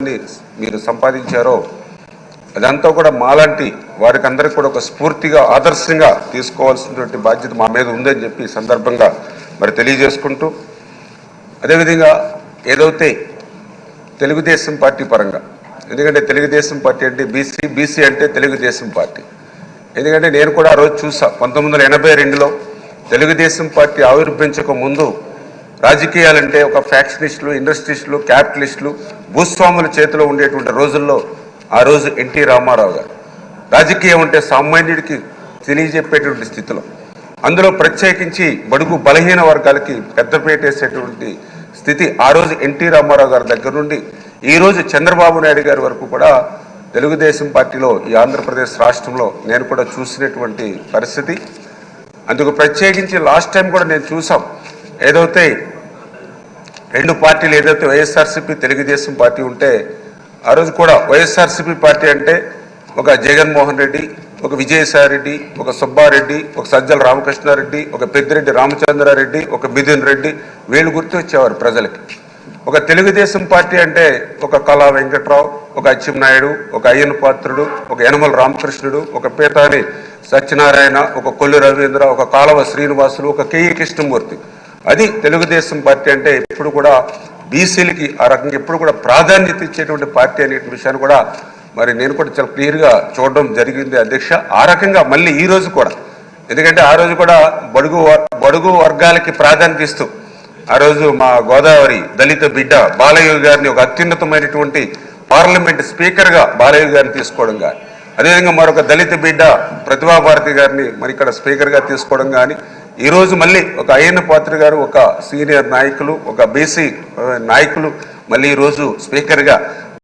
మీరు సంపాదించారో. అదంతా కూడా మాలాంటి వారికి అందరికి కూడా ఒక స్ఫూర్తిగా ఆదర్శంగా తీసుకోవాల్సినటువంటి బాధ్యత మా మీద ఉందని చెప్పి సందర్భంగా మరి తెలియజేసుకుంటూ అదేవిధంగా ఏదైతే తెలుగుదేశం పార్టీ పరంగా ఎందుకంటే తెలుగుదేశం పార్టీ అంటే బీసీ బీసీ అంటే తెలుగుదేశం పార్టీ. ఎందుకంటే నేను కూడా ఆ రోజు చూసా పంతొమ్మిది వందల ఎనభై రెండులో తెలుగుదేశం పార్టీ ఆవిర్భించక ముందు రాజకీయాలంటే ఒక ఫ్యాక్షనిస్టులు ఇండస్ట్రీస్టులు క్యాపిటలిస్టులు భూస్వాముల చేతిలో ఉండేటువంటి రోజుల్లో ఆ రోజు ఎన్టీ రామారావు గారు. రాజకీయం అంటే సామాన్యుడికి తెలియజెప్పేటువంటి స్థితిలో. అందులో ప్రత్యేకించి బడుగు బలహీన వర్గాలకి పెద్దపేట వేసేటువంటి స్థితి ఆ రోజు ఎన్టీ రామారావు గారి దగ్గర నుండి. ఈరోజు చంద్రబాబు నాయుడు గారి వరకు కూడా తెలుగుదేశం పార్టీలో ఈ ఆంధ్రప్రదేశ్ రాష్ట్రంలో నేను కూడా చూసినటువంటి పరిస్థితి. అందుకు ప్రత్యేకించి లాస్ట్ టైం కూడా నేను చూసాం ఏదైతే రెండు పార్టీలు ఏదైతే వైఎస్ఆర్సీపీ తెలుగుదేశం పార్టీ ఉంటే ఆ రోజు కూడా వైఎస్ఆర్సీపీ పార్టీ అంటే ఒక జగన్మోహన్ రెడ్డి ఒక విజయసాయిరెడ్డి ఒక సుబ్బారెడ్డి ఒక సజ్జల రామకృష్ణారెడ్డి ఒక పెద్దిరెడ్డి రామచంద్రారెడ్డి ఒక మిథున్ రెడ్డి వీళ్ళు గుర్తు వచ్చేవారు ప్రజలకి. ఒక తెలుగుదేశం పార్టీ అంటే ఒక కళా వెంకట్రావు ఒక అచ్చెన్నాయుడు ఒక అయ్యన పాత్రుడు ఒక యనమల రామకృష్ణుడు ఒక పీతాని సత్యనారాయణ ఒక కొల్లు రవీంద్ర ఒక కాలవ శ్రీనివాసులు ఒక కేఈ కృష్ణమూర్తి. అది తెలుగుదేశం పార్టీ అంటే ఎప్పుడు కూడా బీసీలకి ఆ రకంగా ఎప్పుడు కూడా ప్రాధాన్యత ఇచ్చేటువంటి పార్టీ అనే విషయాన్ని కూడా మరి నేను కూడా చాలా క్లియర్గా చూడడం జరిగింది అధ్యక్ష. ఆ రకంగా మళ్ళీ ఈ రోజు కూడా. ఎందుకంటే ఆ రోజు కూడా బడుగు బడుగు వర్గాలకి ప్రాధాన్యత ఇస్తూ ఆ రోజు మా గోదావరి దళిత బిడ్డ బాలయ్య గారిని ఒక అత్యున్నతమైనటువంటి పార్లమెంట్ స్పీకర్గా బాలయ్య గారిని తీసుకోవడం కానీ అదేవిధంగా మరొక దళిత బిడ్డ ప్రతిభా భారతి గారిని మరి ఇక్కడ స్పీకర్గా తీసుకోవడం కానీ ఈరోజు మళ్ళీ ఒక అయ్యన్న పాత్ర గారు ఒక సీనియర్ నాయకులు ఒక బీసీ నాయకులు మళ్ళీ ఈరోజు స్పీకర్గా